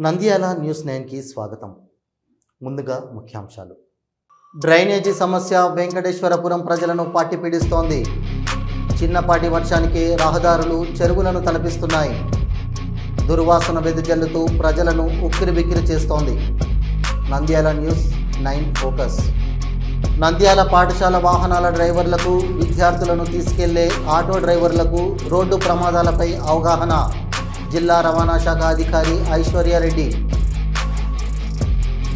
Nandyal news నైన్కి స్వాగతం. ముందుగా ముఖ్యాంశాలు. డ్రైనేజీ సమస్య వెంకటేశ్వరపురం ప్రజలను పట్టి పీడిస్తోంది. చిన్నపాటి వర్షానికి రహదారులు చెరువులను తలపిస్తున్నాయి. దుర్వాసన వెదజల్లుతూ ప్రజలను ఉక్కిరిబిక్కిరి చేస్తోంది. Nandyal news nine focus. Nandyal పాఠశాల వాహనాల డ్రైవర్లకు విద్యార్థులను తీసుకెళ్ళే ఆటో డ్రైవర్లకు రోడ్డు ప్రమాదాలపై అవగాహన. జిల్లా రవాణా శాఖ అధికారి ఐశ్వర్యారెడ్డి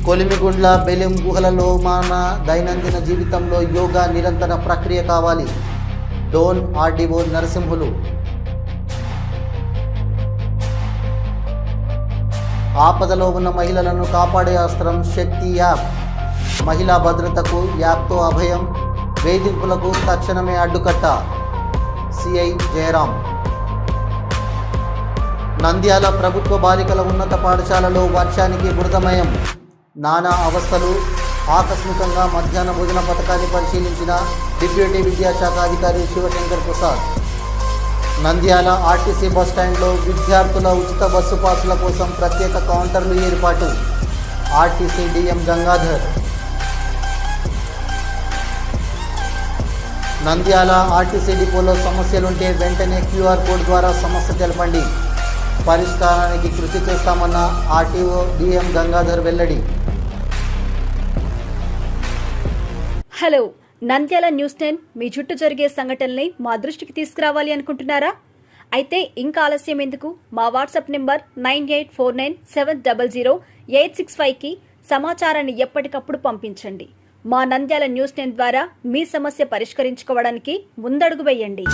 కొలిమిగుండ్ల బెలెం గుహలలో మన దైనందిన జీవితంలో యోగా నిరంతర ప్రక్రియ కావాలి. డోన్ ఆర్డీఓ నరసింహులు. ఆపదలో ఉన్న మహిళలను కాపాడే అస్త్రం శక్తి యాప్. మహిళా భద్రతకు యాప్తో అభయం. వేధింపులకు తక్షణమే అడ్డుకట్ట. సిఐ జయరాం. నంద్యాల ప్రభుత్వ బాలికల ఉన్నత పాఠశాలలో వర్షానికి బురదమయం నానా అవస్థలు. ఆకస్మికంగా మధ్యాహ్న భోజన పథకాన్ని పరిశీలించిన డిప్యూటీ విద్యాశాఖ అధికారి శివశంకర్ ప్రసాద్. నంద్యాల ఆర్టీసీ బస్టాండ్లో విద్యార్థుల ఉచిత బస్సు పాసుల కోసం ప్రత్యేక కౌంటర్లు ఏర్పాటు. RTC DM Gangadhar. Nandyal RTC డిపోలో సమస్యలుంటే వెంటనే క్యూఆర్ కోడ్ ద్వారా సమస్య తెలపండి. పరిష్కారానికి కృషి చేస్తామన్న ఆర్టీఓ డిఎం గంగాధర్ వెల్లడి. హలో నంద్యాల న్యూస్ టెన్ మీ చుట్టూ జరిగే సంఘటనల్ని మా దృష్టికి తీసుకురావాలి అనుకుంటున్నారా? అయితే ఇంకా ఆలస్యం ఎందుకు? మా WhatsApp number nine eight four nine seven double zero eight six ఫైవ్కి సమాచారాన్ని ఎప్పటికప్పుడు పంపించండి. మా నంద్యాల న్యూస్ టెన్ ద్వారా మీ సమస్య పరిష్కరించుకోవడానికి ముందడుగు వేయండి.